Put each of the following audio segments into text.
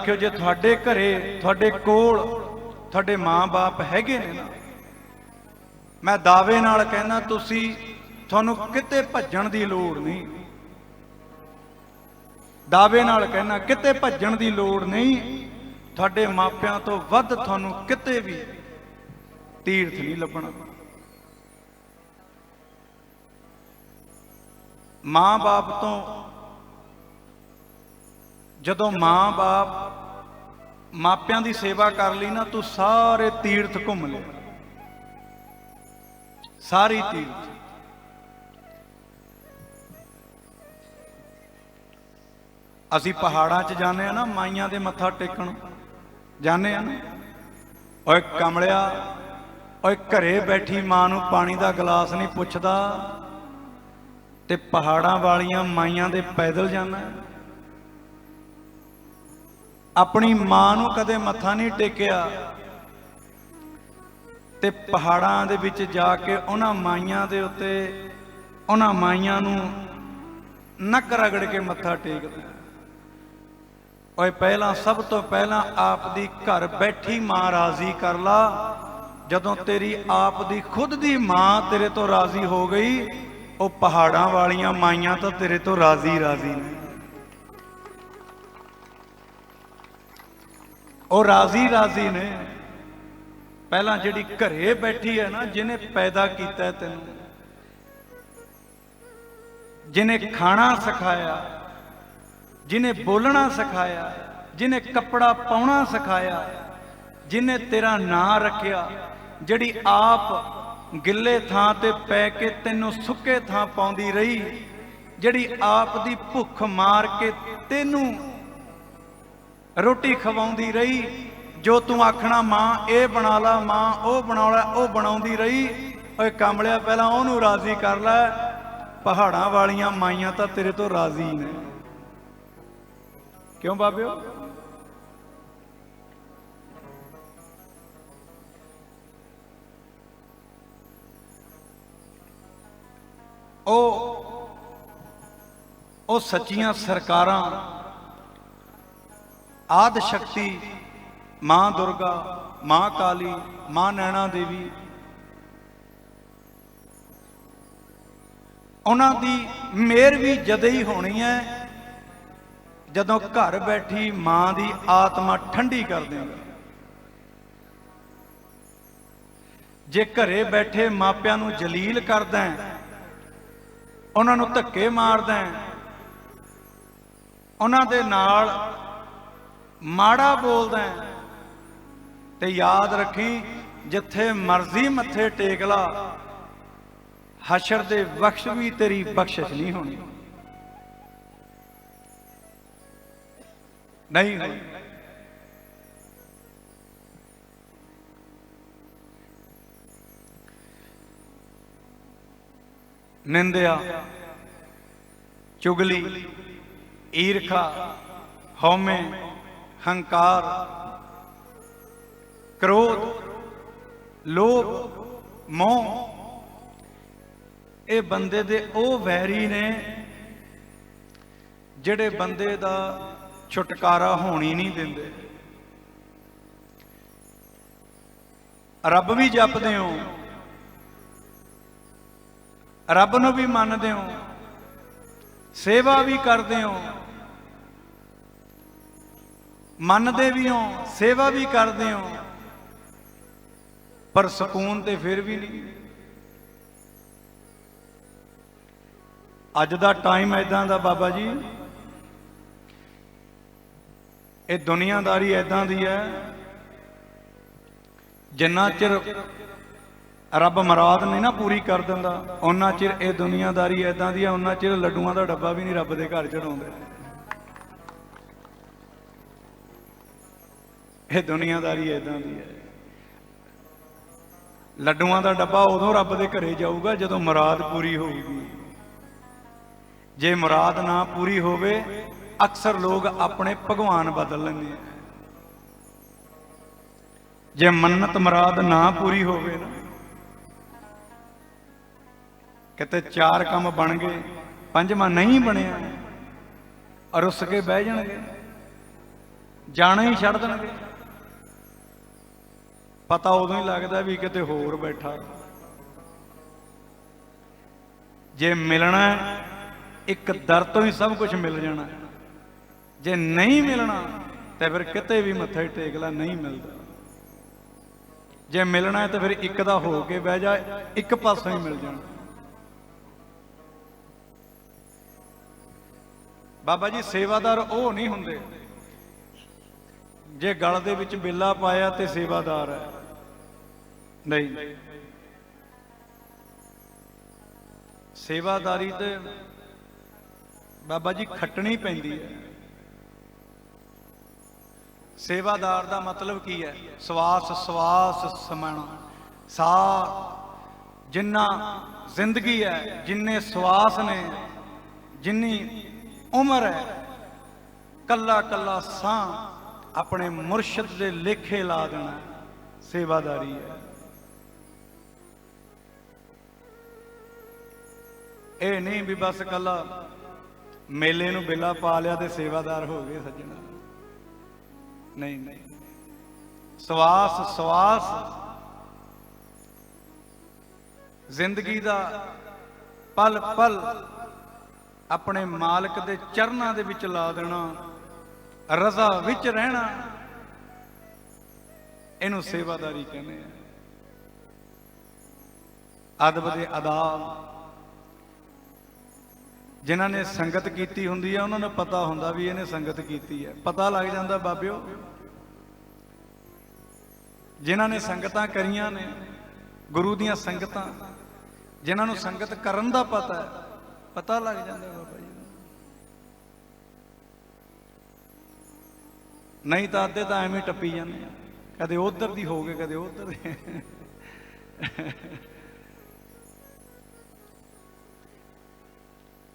ਰੱਖਿਓ ਜੇ ਤੁਹਾਡੇ ਘਰੇ, ਤੁਹਾਡੇ ਕੋਲ, ਤੁਹਾਡੇ ਮਾਂ-ਬਾਪ ਹੈਗੇ ਨੇ ਨਾ, ਮੈਂ ਦਾਅਵੇ ਨਾਲ ਕਹਿੰਦਾ, ਤੁਸੀਂ ਤੁਹਾਨੂੰ ਕਿਤੇ ਭੱਜਣ ਦੀ ਲੋੜ ਨਹੀਂ। ਦਾਅਵੇ ਨਾਲ ਕਹਿੰਦਾ, ਕਿਤੇ ਭੱਜਣ ਦੀ ਲੋੜ ਨਹੀਂ, ਤੁਹਾਡੇ ਮਾਪਿਆਂ ਤੋਂ ਵੱਧ ਤੁਹਾਨੂੰ ਕਿਤੇ ਵੀ ਤੀਰਥ ਨਹੀਂ ਲੱਭਣਾ। ਮਾਂ-ਬਾਪ ਤੋਂ ਜਦੋਂ ਮਾਂ-ਬਾਪ ਮਾਪਿਆਂ ਦੀ ਸੇਵਾ ਕਰ ਲਈ ਨਾ, ਤੂੰ ਸਾਰੇ ਤੀਰਥ ਘੁੰਮ ਲੈ ਸਾਰੀ ਤੀਰਥ। ਅਸੀਂ ਪਹਾੜਾਂ 'ਚ ਜਾਂਦੇ ਆ ਨਾ, ਮਾਈਆਂ ਦੇ ਮੱਥਾ ਟੇਕਣ। ਜਾਂਦੇ ਆ ਨਾ। ਓਏ ਕਮਲਿਆ, ਓਏ ਘਰੇ ਬੈਠੀ ਮਾਂ ਨੂੰ ਪਾਣੀ ਦਾ ਗਲਾਸ ਨਹੀਂ ਪੁੱਛਦਾ, ਤੇ ਪਹਾੜਾਂ ਵਾਲੀਆਂ ਮਾਈਆਂ ਦੇ ਪੈਦਲ ਜਾਣਾ। ਆਪਣੀ ਮਾਂ ਨੂੰ ਕਦੇ ਮੱਥਾ ਨਹੀਂ ਟੇਕਿਆ ਤੇ ਪਹਾੜਾਂ ਦੇ ਵਿੱਚ ਜਾ ਕੇ ਉਹਨਾਂ ਮਾਈਆਂ ਦੇ ਉੱਤੇ ਉਹਨਾਂ ਮਾਈਆਂ ਨੂੰ ਨੱਕ ਰਗੜ ਕੇ ਮੱਥਾ ਟੇਕਦਾ। ਓਏ ਪਹਿਲਾਂ ਸਭ ਤੋਂ ਪਹਿਲਾਂ ਆਪ ਦੀ ਘਰ ਬੈਠੀ ਮਾਂ ਰਾਜ਼ੀ ਕਰ ਲਾ। ਜਦੋਂ ਤੇਰੀ ਆਪ ਦੀ ਖੁਦ ਦੀ ਮਾਂ ਤੇਰੇ ਤੋਂ ਰਾਜ਼ੀ ਹੋ ਗਈ, ਉਹ ਪਹਾੜਾਂ ਵਾਲੀਆਂ ਮਾਈਆਂ ਤਾਂ ਤੇਰੇ ਤੋਂ ਰਾਜ਼ੀ ਰਾਜ਼ੀ ਨੇ। ਉਹ ਰਾਜ਼ੀ ਰਾਜ਼ੀ ਨੇ। ਪਹਿਲਾਂ ਜਿਹੜੀ ਘਰੇ ਬੈਠੀ ਹੈ ਨਾ, ਜਿਹਨੇ ਪੈਦਾ ਕੀਤਾ ਤੈਨੂੰ। ਜਿਹਨੇ ਖਾਣਾ ਸਿਖਾਇਆ, ਜਿਹਨੇ ਬੋਲਣਾ ਸਿਖਾਇਆ, ਜਿਹਨੇ ਕੱਪੜਾ ਪਾਉਣਾ ਸਿਖਾਇਆ, ਜਿਹਨੇ ਤੇਰਾ ਨਾਂ ਰੱਖਿਆ, ਜਿਹੜੀ ਆਪ ਗਿੱਲੇ ਥਾਂ ਤੇ ਪੈ ਕੇ ਤੈਨੂੰ ਸੁੱਕੇ ਥਾਂ ਪਾਉਂਦੀ ਰਹੀ, ਜਿਹੜੀ ਆਪ ਦੀ ਭੁੱਖ ਮਾਰ ਕੇ ਤੈਨੂੰ ਰੋਟੀ ਖਵਾਉਂਦੀ ਰਹੀ, ਜੋ ਤੂੰ ਆਖਣਾ ਮਾਂ, ਇਹ ਬਣਾ ਲਾ, ਮਾਂ, ਉਹ ਬਣਾ ਲਾ, ਉਹ ਬਣਾਉਂਦੀ ਰਹੀ। ਓਏ ਕਮਲਿਆ, ਪਹਿਲਾਂ ਉਹਨੂੰ ਰਾਜ਼ੀ ਕਰ ਲੈ। ਪਹਾੜਾਂ ਵਾਲੀਆਂ ਮਾਈਆਂ ਤਾਂ ਤੇਰੇ ਤੋਂ ਰਾਜ਼ੀ ਨੇ। ਕਿਉਂ ਬਾਬਿਓ? ਉਹ ਉਹ ਸੱਚੀਆਂ ਸਰਕਾਰਾਂ ਆਦ ਸ਼ਕਤੀ, ਮਾਂ ਦੁਰਗਾ, ਮਾਂ ਕਾਲੀ, ਮਾਂ ਨੈਣਾ ਦੇਵੀ। ਉਹਨਾਂ ਦੀ ਮਿਹਰ ਵੀ ਜਦੇ ਹੀ ਹੋਣੀ ਹੈ, ਜਦੋਂ ਘਰ ਬੈਠੀ ਮਾਂ ਦੀ ਆਤਮਾ ਠੰਡੀ ਕਰ ਦੇਂਗਾ ਜੇ ਘਰੇ ਬੈਠੇ ਮਾਪਿਆਂ ਨੂੰ ਜਲੀਲ ਕਰਦਾ ਉਹਨਾਂ ਨੂੰ ਧੱਕੇ ਮਾਰਦਾ ਉਹਨਾਂ ਦੇ ਨਾਲ ਮਾੜਾ ਬੋਲਦਾ ਹੈ, ਤੇ ਯਾਦ ਰੱਖੀ ਜਿੱਥੇ ਮਰਜ਼ੀ ਮੱਥੇ ਟੇਕ ਲਾ ਹਸ਼ਰ ਦੇ ਬਖਸ਼ ਵੀ ਤੇਰੀ ਬਖਸ਼ਿਸ਼ ਨਹੀਂ ਹੋਣੀ। ਨਹੀਂ ਹੋਣੀ। ਨਿੰਦਿਆ ਚੁਗਲੀ ਈਰਖਾ ਹਉਮੈ ਹੰਕਾਰ, ਕ੍ਰੋਧ, ਲੋਭ, ਮੋਹ, ਇਹ ਬੰਦੇ ਦੇ ਉਹ ਵੈਰੀ ਨੇ ਜਿਹੜੇ ਬੰਦੇ ਦਾ ਛੁਟਕਾਰਾ ਹੋਣੀ ਨਹੀਂ ਦਿੰਦੇ। ਰੱਬ ਵੀ ਜਪਦੇ ਹੋ, ਰੱਬ ਨੂੰ ਵੀ ਮੰਨਦੇ ਹੋ, ਸੇਵਾ ਵੀ ਕਰਦੇ ਹੋ ਮੰਨਦੇ ਵੀ ਹੋ, ਸੇਵਾ ਵੀ ਕਰਦੇ ਹੋ, ਪਰ ਸਕੂਨ ਤੇ ਫਿਰ ਵੀ ਨਹੀਂ। ਅੱਜ ਦਾ ਟਾਈਮ ਐਦਾਂ ਦਾ ਬਾਬਾ ਜੀ, ਇਹ ਦੁਨੀਆਦਾਰੀ ਐਦਾਂ ਦੀ ਹੈ, ਜਿੰਨਾ ਚਿਰ ਰੱਬ ਮਰਾਦ ਨਹੀਂ ਨਾ ਪੂਰੀ ਕਰ ਦਿੰਦਾ ਉਹਨਾਂ ਚਿਰ ਇਹ ਦੁਨੀਆਦਾਰੀ ਐਦਾਂ ਦੀ ਹੈ ਉਹਨਾਂ ਚਿਰ ਲੱਡੂਆਂ ਦਾ ਡੱਬਾ ਵੀ ਨਹੀਂ ਰੱਬ ਦੇ ਘਰ ਚੜਾਉਂਦੇ। ਇਹ ਦੁਨੀਆਦਾਰੀ ਐਦਾਂ ਦੀ ਹੈ। ਲੱਡੂਆਂ ਦਾ ਡੱਬਾ ਉਦੋਂ ਰੱਬ ਦੇ ਘਰੇ ਜਾਊਗਾ ਜਦੋਂ ਮੁਰਾਦ ਪੂਰੀ ਹੋਊਗੀ। ਜੇ ਮੁਰਾਦ ਨਾ ਪੂਰੀ ਹੋਵੇ, ਅਕਸਰ ਲੋਕ ਆਪਣੇ ਭਗਵਾਨ ਬਦਲ ਲੈਂਦੇ ਆ। ਜੇ ਮੰਨਤ ਮੁਰਾਦ ਨਾ ਪੂਰੀ ਹੋਵੇ ਨਾ, ਕਿਤੇ ਚਾਰ ਕੰਮ ਬਣ ਗਏ, ਪੰਜਵਾਂ ਨਹੀਂ ਬਣਿਆ ਅਰੁੱਸ ਕੇ ਬਹਿ ਜਾਣਗੇ, ਜਾਣਾ ਹੀ ਛੱਡ ਦੇਣਗੇ। ਪਤਾ ਉਦੋਂ ਹੀ ਲੱਗਦਾ ਵੀ ਕਿਤੇ ਹੋਰ ਬੈਠਾ। ਜੇ ਮਿਲਣਾ ਇੱਕ ਦਰ ਤੋਂ ਹੀ ਸਭ ਕੁਝ ਮਿਲ ਜਾਣਾ। ਜੇ ਨਹੀਂ ਮਿਲਣਾ, ਤਾਂ ਫਿਰ ਕਿਤੇ ਵੀ ਮੱਥੇ ਹੀ ਟੇਕ ਲੈ ਨਹੀਂ ਮਿਲਦਾ। ਜੇ ਮਿਲਣਾ ਹੈ, ਤਾਂ ਫਿਰ ਇੱਕ ਦਾ ਹੋ ਕੇ ਬਹਿ ਜਾ, ਇੱਕ ਪਾਸੋਂ ਹੀ ਮਿਲ ਜਾਣਾ। ਬਾਬਾ ਜੀ, ਸੇਵਾਦਾਰ ਉਹ ਨਹੀਂ ਹੁੰਦੇ। ਜੇ ਗਲ ਦੇ ਵਿੱਚ ਬਿੱਲਾ ਪਾਇਆ, ਤੇ ਸੇਵਾਦਾਰ ਹੈ। ਨਹੀਂ। ਸੇਵਾਦਾਰੀ ਤੇ ਬਾਬਾ ਜੀ ਖੱਟਣੀ ਪੈਂਦੀ ਹੈ। ਸੇਵਾਦਾਰ ਦਾ ਮਤਲਬ ਕੀ ਹੈ? ਸਵਾਸ ਸਵਾਸ ਸਮਾਣਾ ਸਾਹ, ਜਿੰਨਾ ਜ਼ਿੰਦਗੀ ਹੈ, ਜਿੰਨੇ ਸਵਾਸ ਨੇ, ਜਿੰਨੀ ਉਮਰ ਹੈ, ਕੱਲਾ ਕੱਲਾ ਸਾਹ ਆਪਣੇ ਮੁਰਸ਼ਿਦ ਦੇ ਲੇਖੇ ਲਾ ਦੇਣਾ ਸੇਵਾਦਾਰੀ ਹੈ। ਇਹ ਨਹੀਂ ਵੀ ਬਸ ਕੱਲਾ ਮੇਲੇ ਨੂੰ ਬਿੱਲਾ ਪਾ ਲਿਆ ਤੇ ਸੇਵਾਦਾਰ ਹੋ ਗਏ ਸੱਜਣਾ। ਨਹੀਂ ਨਹੀਂ। ਸਵਾਸ ਸਵਾਸ। ਜ਼ਿੰਦਗੀ ਦਾ ਪਲ ਪਲ ਆਪਣੇ ਮਾਲਕ ਦੇ ਚਰਨਾਂ ਦੇ ਵਿੱਚ ਲਾ ਦੇਣਾ, ਰਜ਼ਾ ਵਿੱਚ ਰਹਿਣਾ। ਇਹਨੂੰ ਸੇਵਾਦਾਰੀ ਕਹਿੰਦੇ ਆ। ਅਦਬ ਦੇ ਆਦਾਬ ਜਿਨ੍ਹਾਂ ਨੇ ਸੰਗਤ ਕੀਤੀ ਹੁੰਦੀ ਹੈ ਉਹਨਾਂ ਨੂੰ ਪਤਾ ਹੁੰਦਾ ਵੀ ਇਹਨੇ ਸੰਗਤ ਕੀਤੀ ਹੈ ਪਤਾ ਲੱਗ ਜਾਂਦਾ ਬਾਬਿਓ। ਜਿਨ੍ਹਾਂ ਨੇ ਸੰਗਤਾਂ ਕਰੀਆਂ ਨੇ, ਗੁਰੂ ਦੀਆਂ ਸੰਗਤਾਂ, ਜਿਨ੍ਹਾਂ ਨੂੰ ਸੰਗਤ ਕਰਨ ਦਾ ਪਤਾ ਹੈ, ਪਤਾ ਲੱਗ ਜਾਂਦਾ ਬਾਬਾ ਜੀ ਨਹੀਂ ਤਾਂ ਅੱਧੇ ਤਾਂ ਐਵੇਂ ਟੱਪੀ ਜਾਂਦੇ ਕਦੇ ਉਧਰ ਦੀ ਹੋ ਗਏ, ਕਦੇ ਉਧਰ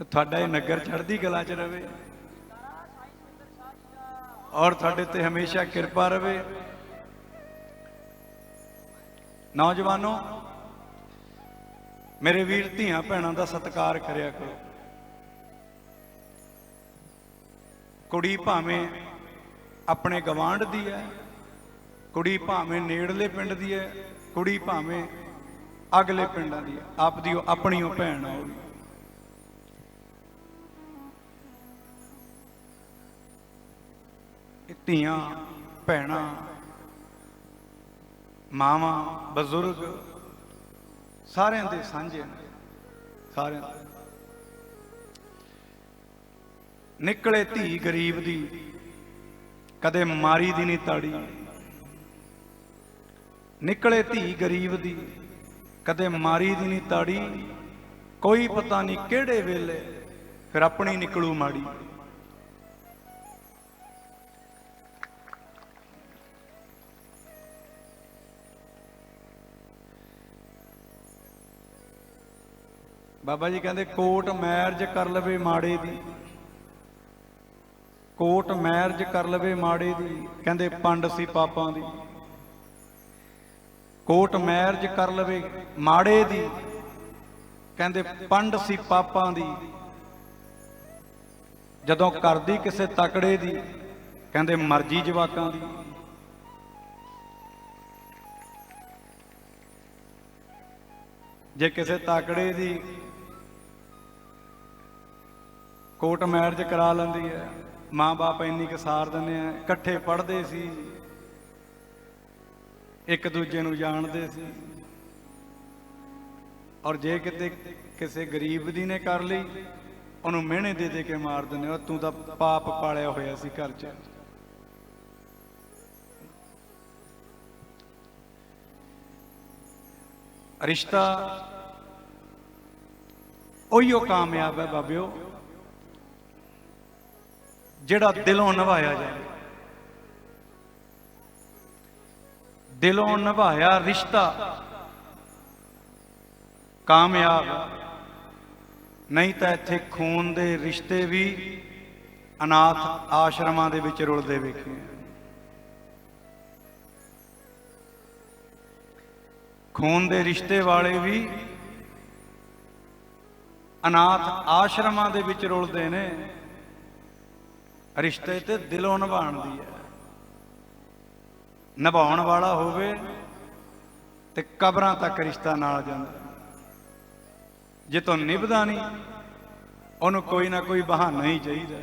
ਤੁਹਾਡਾ ਇਹ ਨਗਰ ਚੜ੍ਹਦੀ ਕਲਾ 'ਚ ਰਵੇ। ਔਰ ਤੁਹਾਡੇ ਤੇ ਹਮੇਸ਼ਾ ਕਿਰਪਾ ਰਵੇ। ਨੌਜਵਾਨੋ, ਮੇਰੇ ਵੀਰ ਧੀਆਂ ਭੈਣਾਂ ਦਾ ਸਤਿਕਾਰ ਕਰਿਆ ਕਰੋ। ਕੁੜੀ ਭਾਵੇਂ ਆਪਣੇ ਗਵਾਂਢ ਦੀ ਹੈ, ਕੁੜੀ ਭਾਵੇਂ ਨੇੜਲੇ ਪਿੰਡ ਦੀ ਹੈ, ਕੁੜੀ ਭਾਵੇਂ ਅਗਲੇ ਪਿੰਡਾਂ ਦੀ ਹੈ। ਆਪਦੀ ਉਹ ਆਪਣੀ ਉਹ ਭੈਣ ਆ ਉਹ ਧੀਆਂ, ਭੈਣਾਂ, ਮਾਵਾਂ, ਬਜ਼ੁਰਗ, ਸਾਰਿਆਂ ਦੇ ਸਾਂਝੇ ਨੇ, ਸਾਰਿਆਂ ਨਿਕਲੇ ਧੀ ਗਰੀਬ ਦੀ, ਕਦੇ ਮਾਰੀ ਦੀ ਨਹੀਂ ਤਾੜੀ। ਨਿਕਲੇ ਧੀ ਗਰੀਬ ਦੀ, ਕਦੇ ਮਾਰੀ ਦੀ ਨਹੀਂ ਤਾੜੀ। ਕੋਈ ਪਤਾ ਨਹੀਂ ਕਿਹੜੇ ਵੇਲੇ ਫਿਰ ਆਪਣੀ ਨਿਕਲੂ ਮਾੜੀ। ਬਾਬਾ ਜੀ ਕਹਿੰਦੇ, ਕੋਟ ਮੈਰਜ ਕਰ ਲਵੇ ਮਾੜੇ ਦੀ। ਕੋਟ ਮੈਰਜ ਕਰ ਲਵੇ ਮਾੜੇ ਦੀ, ਕਹਿੰਦੇ ਪੰਡ ਸੀ ਪਾਪਾਂ ਦੀ। ਕੋਟ ਮੈਰਜ ਕਰ ਲਵੇ ਮਾੜੇ ਦੀ, ਕਹਿੰਦੇ ਪੰਡ ਸੀ ਪਾਪਾਂ ਦੀ। ਜਦੋਂ ਕਰਦੀ ਕਿਸੇ ਤਕੜੇ ਦੀ, ਕਹਿੰਦੇ ਮਰਜ਼ੀ ਜਵਾਕਾਂ ਦੀ। ਜੇ ਕਿਸੇ ਤਾਕੜੇ ਦੀ ਕੋਟ ਮੈਰਿਜ ਕਰਾ ਲੈਂਦੀ ਹੈ। ਮਾਂ-ਬਾਪ ਇੰਨੀ ਕੁ ਸਾਰ ਦਿੰਦੇ ਆ, ਇਕੱਠੇ ਪੜ੍ਹਦੇ ਸੀ। ਇੱਕ ਦੂਜੇ ਨੂੰ ਜਾਣਦੇ ਸੀ। ਔਰ ਜੇ ਕਿਤੇ ਕਿਸੇ ਗਰੀਬ ਦੀ ਨੇ ਕਰ ਲਈ, ਉਹਨੂੰ ਮਿਹਣੇ ਦੇ ਦੇ ਕੇ ਮਾਰ ਦਿੰਦੇ ਉਹ ਤੂੰ ਤਾਂ ਪਾਪ ਪਾਲਿਆ ਹੋਇਆ ਸੀ ਘਰ 'ਚ। ਰਿਸ਼ਤਾ ਉਹੀਓ ਕਾਮਯਾਬ ਹੈ ਬਾਬਿਓ। ਜਿਹੜਾ ਦਿਲੋਂ ਨਿਭਾਇਆ ਜਾਏ ਦਿਲੋਂ ਨਿਭਾਇਆ ਰਿਸ਼ਤਾ ਕਾਮਯਾਬ। ਨਹੀਂ ਤਾਂ ਇੱਥੇ ਖੂਨ ਦੇ ਰਿਸ਼ਤੇ ਵੀ ਅਨਾਥ ਆਸ਼ਰਮਾਂ ਦੇ ਵਿੱਚ ਰੁਲਦੇ ਵੇਖੇ ਖੂਨ ਦੇ ਰਿਸ਼ਤੇ ਵਾਲੇ ਵੀ ਅਨਾਥ ਆਸ਼ਰਮਾਂ ਦੇ ਵਿੱਚ ਰੁਲਦੇ ਨੇ। ਰਿਸ਼ਤੇ ਤੇ ਦਿਲੋਂ ਨਿਭਾਉਣ ਦੀ ਹੈ। ਨਿਭਾਉਣ ਵਾਲਾ ਹੋਵੇ ਤੇ ਕਬਰਾਂ ਤੱਕ ਰਿਸ਼ਤਾ ਨਾਲ ਜਾਂਦਾ ਜੇ ਤੋਂ ਨਿਭਦਾ ਨਹੀਂ, ਉਹਨੂੰ ਕੋਈ ਨਾ ਕੋਈ ਬਹਾਨਾ ਹੀ ਚਾਹੀਦਾ